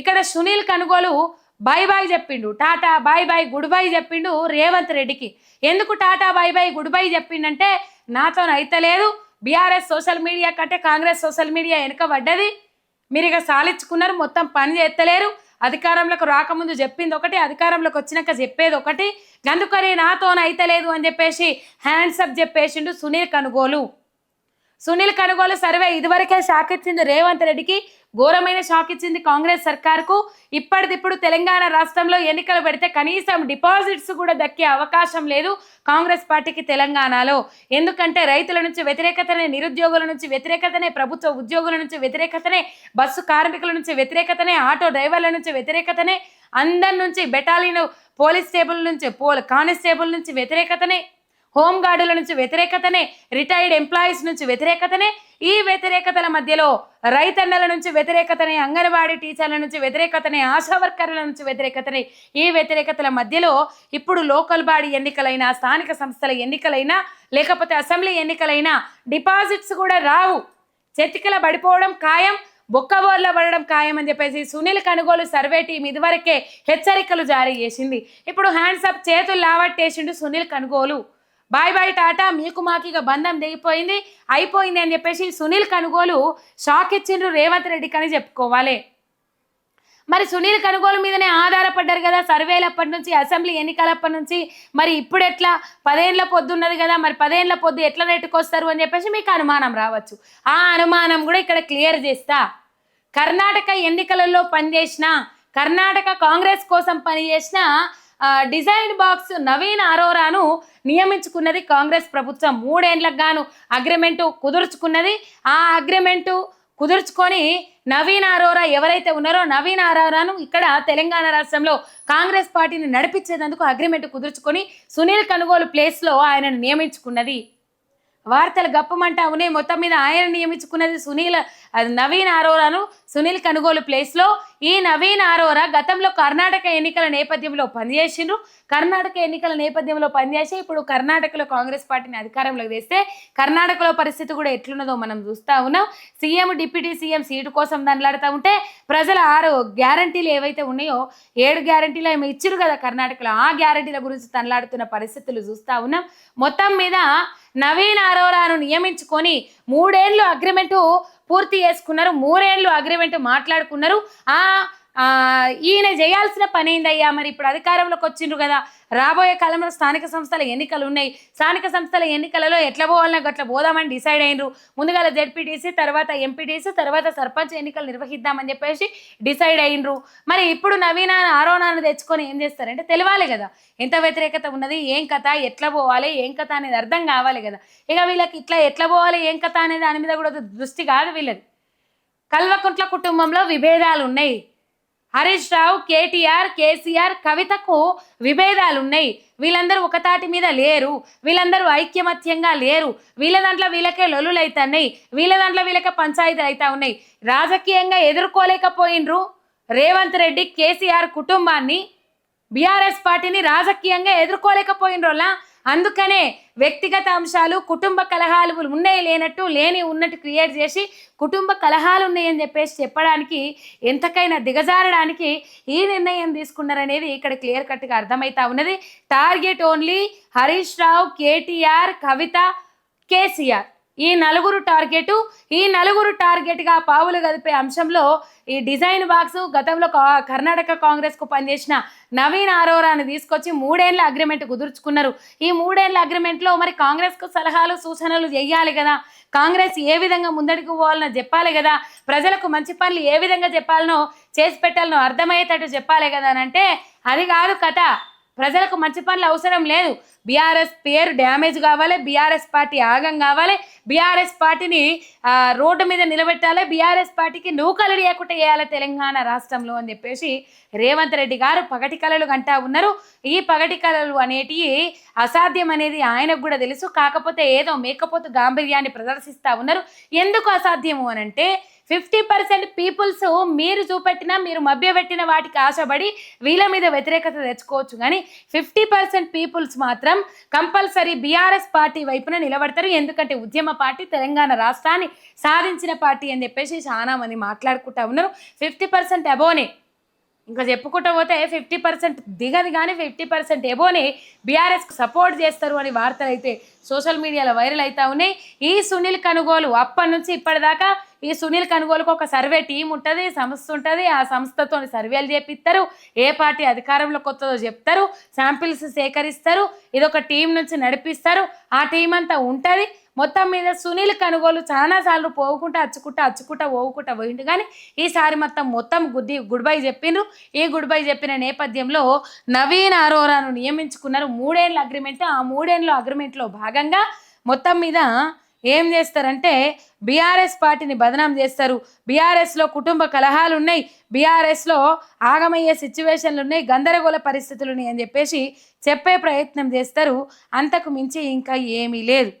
ఇక్కడ Sunil Kanugolu bye bye చెప్పిండు. Tata bye bye good bye చెప్పిండు రేవంత్ రెడ్డికి. ఎందుకు tata bye bye good bye చెప్పిండంటే నాతో అయితలేదు. బీఆర్ఎస్ సోషల్ మీడియా కంటే కాంగ్రెస్ సోషల్ మీడియా వెనుక పడ్డది మీరు ఇక సాలించుకున్నారు మొత్తం పని చేస్తలేరు. అధికారంలోకి రాకముందు చెప్పింది ఒకటి అధికారంలోకి వచ్చినాక చెప్పేది ఒకటి. గందుకరే నాతోన అయితలేదు అని చెప్పేసి హ్యాండ్స్ చెప్పేసిండు సునీల్ కనుగోలు. సునీల్ కనుగోలు సర్వే ఇదివరకే షాక్ ఇచ్చింది రేవంత్ రెడ్డికి ఘోరమైన షాక్ ఇచ్చింది కాంగ్రెస్ సర్కార్కు. ఇప్పటిదిప్పుడు తెలంగాణ రాష్ట్రంలో ఎన్నికలు పెడితే కనీసం డిపాజిట్స్ కూడా దక్కే అవకాశం లేదు కాంగ్రెస్ పార్టీకి తెలంగాణలో. ఎందుకంటే రైతుల నుంచి వ్యతిరేకతనే నిరుద్యోగుల నుంచి వ్యతిరేకతనే ప్రభుత్వ ఉద్యోగుల నుంచి వ్యతిరేకతనే బస్సు కార్మికుల నుంచి వ్యతిరేకతనే ఆటో డ్రైవర్ల నుంచి వ్యతిరేకతనే అందరి నుంచి బెటాలియన్ పోలీస్ టేబుల్ నుంచి పోల్ కానిస్టేబుల్ నుంచి వ్యతిరేకతనే హోంగార్డుల నుంచి వ్యతిరేకతనే రిటైర్డ్ ఎంప్లాయీస్ నుంచి వ్యతిరేకతనే ఈ వ్యతిరేకతల మధ్యలో రైతన్నల నుంచి వ్యతిరేకతనే అంగన్వాడీ టీచర్ల నుంచి వ్యతిరేకతనే ఆశా వర్కర్ల నుంచి వ్యతిరేకతనే ఈ వ్యతిరేకతల మధ్యలో ఇప్పుడు లోకల్ బాడీ ఎన్నికలైనా స్థానిక సంస్థల ఎన్నికలైనా లేకపోతే అసెంబ్లీ ఎన్నికలైనా డిపాజిట్స్ కూడా రావు. చెతికల పడిపోవడం ఖాయం బొక్కబోర్ల పడడం ఖాయం అని చెప్పేసి సునీల్ కనుగోలు సర్వే టీం ఇదివరకే హెచ్చరికలు జారీ చేసింది. ఇప్పుడు హ్యాండ్స్ అప్ చేతులు లావట్టేసిండు సునీల్ కనుగోలు. బాయ్ బాయ్ టాటా మీకు మాకు ఇక బంధం దిగిపోయింది అయిపోయింది అని చెప్పేసి సునీల్ కనుగోలు షాక్ ఇచ్చిండ్రు రేవంత్ రెడ్డికి అని చెప్పుకోవాలి. మరి సునీల్ కనుగోలు మీదనే ఆధారపడ్డారు కదా సర్వేలప్పటి నుంచి అసెంబ్లీ ఎన్నికలప్పటి నుంచి. మరి ఇప్పుడు ఎట్లా? పదేండ్ల పొద్దు ఉన్నది కదా మరి పదేండ్ల పొద్దు ఎట్లా నెట్టుకొస్తారు అని చెప్పేసి మీకు అనుమానం రావచ్చు. ఆ అనుమానం కూడా ఇక్కడ క్లియర్ చేస్తా. కర్ణాటక ఎన్నికలలో పనిచేసిన కర్ణాటక కాంగ్రెస్ కోసం పనిచేసిన డిజైన్ బాక్స్ నవీన్ అరోరాను నియమించుకున్నది కాంగ్రెస్ ప్రభుత్వం. మూడేండ్లకు గాను అగ్రిమెంటు కుదుర్చుకున్నది. ఆ అగ్రిమెంటు కుదుర్చుకొని నవీన్ అరోరా ఎవరైతే ఉన్నారో నవీన్ అరోరాను ఇక్కడ తెలంగాణ రాష్ట్రంలో కాంగ్రెస్ పార్టీని నడిపించేందుకు అగ్రిమెంట్ కుదుర్చుకొని సునీల్ కనుగోలు ప్లేస్లో ఆయనను నియమించుకున్నది. వార్తలు గప్పమంటా ఉన్నాయి. మొత్తం మీద ఆయన నియమించుకున్నది సునీల్ అది నవీన్ అరోరాను సునీల్ కనుగోలు ప్లేస్లో ఈ నవీన్ అరోరా గతంలో కర్ణాటక ఎన్నికల నేపథ్యంలో పనిచేసిండ్రు. కర్ణాటక ఎన్నికల నేపథ్యంలో పనిచేసి ఇప్పుడు కర్ణాటకలో కాంగ్రెస్ పార్టీని అధికారంలోకి తెస్తే కర్ణాటకలో పరిస్థితి కూడా ఎట్లున్నదో మనం చూస్తా ఉన్నాం. సీఎం డిప్యూటీ సీఎం సీటు కోసం దండలాడుతూ ఉంటే ప్రజల ఆరు గ్యారంటీలు ఏవైతే ఉన్నాయో ఏడు గ్యారంటీలు ఏమో ఇచ్చారు కదా కర్ణాటకలో. ఆ గ్యారంటీల గురించి తనలాడుతున్న పరిస్థితులు చూస్తా ఉన్నాం. మొత్తం మీద నవీన్ అరోరాను నియమించుకొని మూడేళ్ళు అగ్రిమెంటు పూర్తి చేసుకున్నారు. మూడేళ్ళు అగ్రిమెంట్ మాట్లాడుకున్నారు. ఆ ఈయన చేయాల్సిన పని ఏందయ్యా? మరి ఇప్పుడు అధికారంలోకి వచ్చిండ్రు కదా. రాబోయే కాలంలో స్థానిక సంస్థల ఎన్నికలు ఉన్నాయి. స్థానిక సంస్థల ఎన్నికలలో ఎట్లా పోవాలన్నా గట్ల పోదామని డిసైడ్ అయినరు. ముందుగా జెడ్పీటీసీ తర్వాత ఎంపీటీసీ తర్వాత సర్పంచ్ ఎన్నికలు నిర్వహిద్దామని చెప్పేసి డిసైడ్ అయినరు. మరి ఇప్పుడు నవీన ఆరోణాన్ని తెచ్చుకొని ఏం చేస్తారంటే తెలియాలి కదా. ఎంత వ్యతిరేకత ఉన్నది? ఏం కథ? ఎట్లా పోవాలి? ఏం కథ అనేది అర్థం కావాలి కదా. ఇక వీళ్ళకి ఇట్లా ఎట్లా పోవాలి? ఏం కథ అనేది దాని మీద కూడా దృష్టి కాదు వీళ్ళది. కల్వకుంట్ల కుటుంబంలో విభేదాలు ఉన్నాయి హరీష్ రావు కేటీఆర్ కేసీఆర్ కవితకు విభేదాలు ఉన్నాయి వీళ్ళందరూ ఒకతాటి మీద లేరు. వీళ్ళందరూ ఐక్యమత్యంగా లేరు. వీళ్ళ దాంట్లో వీళ్ళకే లొల్లులు అవుతున్నాయి వీళ్ళ దాంట్లో వీళ్ళకే పంచాయతీలు అవుతా ఉన్నాయి రాజకీయంగా ఎదుర్కోలేకపోయినరు రేవంత్ రెడ్డి కేసీఆర్ కుటుంబాన్ని. బీఆర్ఎస్ పార్టీని రాజకీయంగా ఎదుర్కోలేకపోయినరోలా అందుకనే వ్యక్తిగత అంశాలు కుటుంబ కలహాలు ఉన్నాయి లేనట్టు లేని ఉన్నట్టు క్రియేట్ చేసి కుటుంబ కలహాలు ఉన్నాయని చెప్పేసి చెప్పడానికి ఎంతకైనా దిగజారడానికి ఈ నిర్ణయం తీసుకున్నారనేది ఇక్కడ క్లియర్ కట్గా అర్థమవుతా ఉన్నది. Target only Harish Rao KTR Kavitha KCR. ఈ నలుగురు టార్గెట్ ఈ నలుగురు టార్గెట్గా పావులు గదిపే అంశంలో ఈ డిజైన్ బాక్స్ గతంలో కర్ణాటక కాంగ్రెస్కు పనిచేసిన నవీన్ అరోరాని తీసుకొచ్చి మూడేళ్ళ అగ్రిమెంట్ కుదుర్చుకున్నారు. ఈ మూడేళ్ళ అగ్రిమెంట్లో మరి కాంగ్రెస్కు సలహాలు సూచనలు చేయాలి కదా. కాంగ్రెస్ ఏ విధంగా ముందడుగు పోవాలనో చెప్పాలి కదా. ప్రజలకు మంచి పనులు ఏ విధంగా చెప్పాలనో చేసి పెట్టాలనో అర్థమయ్యేటట్టు చెప్పాలి కదా అని అంటే అది కాదు కథ. ప్రజలకు మంచి పనులు అవసరం లేదు. బీఆర్ఎస్ పేరు డ్యామేజ్ కావాలి బీఆర్ఎస్ పార్టీ ఆగం కావాలి బీఆర్ఎస్ పార్టీని రోడ్డు మీద నిలబెట్టాలి బీఆర్ఎస్ పార్టీకి నూకలు లేకుండా చేయాలి తెలంగాణ రాష్ట్రంలో అని చెప్పేసి రేవంత్ రెడ్డి గారు పగటి కళలు అంటా ఉన్నారు. ఈ పగటి కళలు అనేటివి అసాధ్యం అనేది ఆయనకు కూడా తెలుసు. కాకపోతే ఏదో మేకపోతు గాంభీర్యాన్ని ప్రదర్శిస్తూ ఉన్నారు. ఎందుకు అసాధ్యము అని అంటే ఫిఫ్టీ పర్సెంట్ పీపుల్స్ మీరు చూపెట్టిన మీరు మభ్యపెట్టిన వాటికి ఆశపడి వీళ్ళ మీద వ్యతిరేకత తెచ్చుకోవచ్చు. కానీ ఫిఫ్టీ పర్సెంట్ పీపుల్స్ మాత్రం కంపల్సరీ బీఆర్ఎస్ పార్టీ వైపున నిలబడతారు. ఎందుకంటే ఉద్యమ పార్టీ తెలంగాణ రాష్ట్రాన్ని సాధించిన పార్టీ అని చెప్పేసి చాలా మంది మాట్లాడుకుంటా ఉన్నారు. ఫిఫ్టీ పర్సెంట్ అబోనే. ఇంకా చెప్పుకుంటూ పోతే ఫిఫ్టీ పర్సెంట్ దిగదు కానీ ఫిఫ్టీ పర్సెంట్ ఎబోని బీఆర్ఎస్కి సపోర్ట్ చేస్తారు అని వార్తలు అయితే సోషల్ మీడియాలో వైరల్ అవుతా ఉన్నాయి. ఈ సునీల్ కనుగోలు అప్పటి నుంచి ఇప్పటిదాకా ఈ సునీల్ కనుగోలుకు ఒక సర్వే టీం ఉంటుంది సంస్థ ఉంటుంది ఆ సంస్థతో సర్వేలు చేపిస్తారు ఏ పార్టీ అధికారంలోకి వస్తుందో చెప్తారు శాంపిల్స్ సేకరిస్తారు ఇదొక టీం నుంచి నడిపిస్తారు ఆ టీం అంతా ఉంటుంది. మొత్తం మీద సునీల్ కనుగోలు చాలా సార్లు పోవుకుంటా అచ్చుకుంటా అచ్చుకుంటా పోవుకుంటా పోయిండు. కానీ ఈసారి మొత్తం మొత్తం గుద్ది గుడ్ బై చెప్పిండ్రు. ఈ గుడ్ బై చెప్పిన నేపథ్యంలో నవీన్ అరోరాను నియమించుకున్నారు. మూడేళ్ళ అగ్రిమెంట్ ఆ మూడేళ్ళ అగ్రిమెంట్లో భాగంగా మొత్తం మీద ఏం చేస్తారంటే బీఆర్ఎస్ పార్టీని బదనాం చేస్తారు. బీఆర్ఎస్లో కుటుంబ కలహాలు ఉన్నాయి బీఆర్ఎస్లో ఆగమయ్యే సిచ్యువేషన్లు ఉన్నాయి గందరగోళ పరిస్థితులు ఉన్నాయి అని చెప్పేసి చెప్పే ప్రయత్నం చేస్తారు. అంతకు మించి ఇంకా ఏమీ లేదు.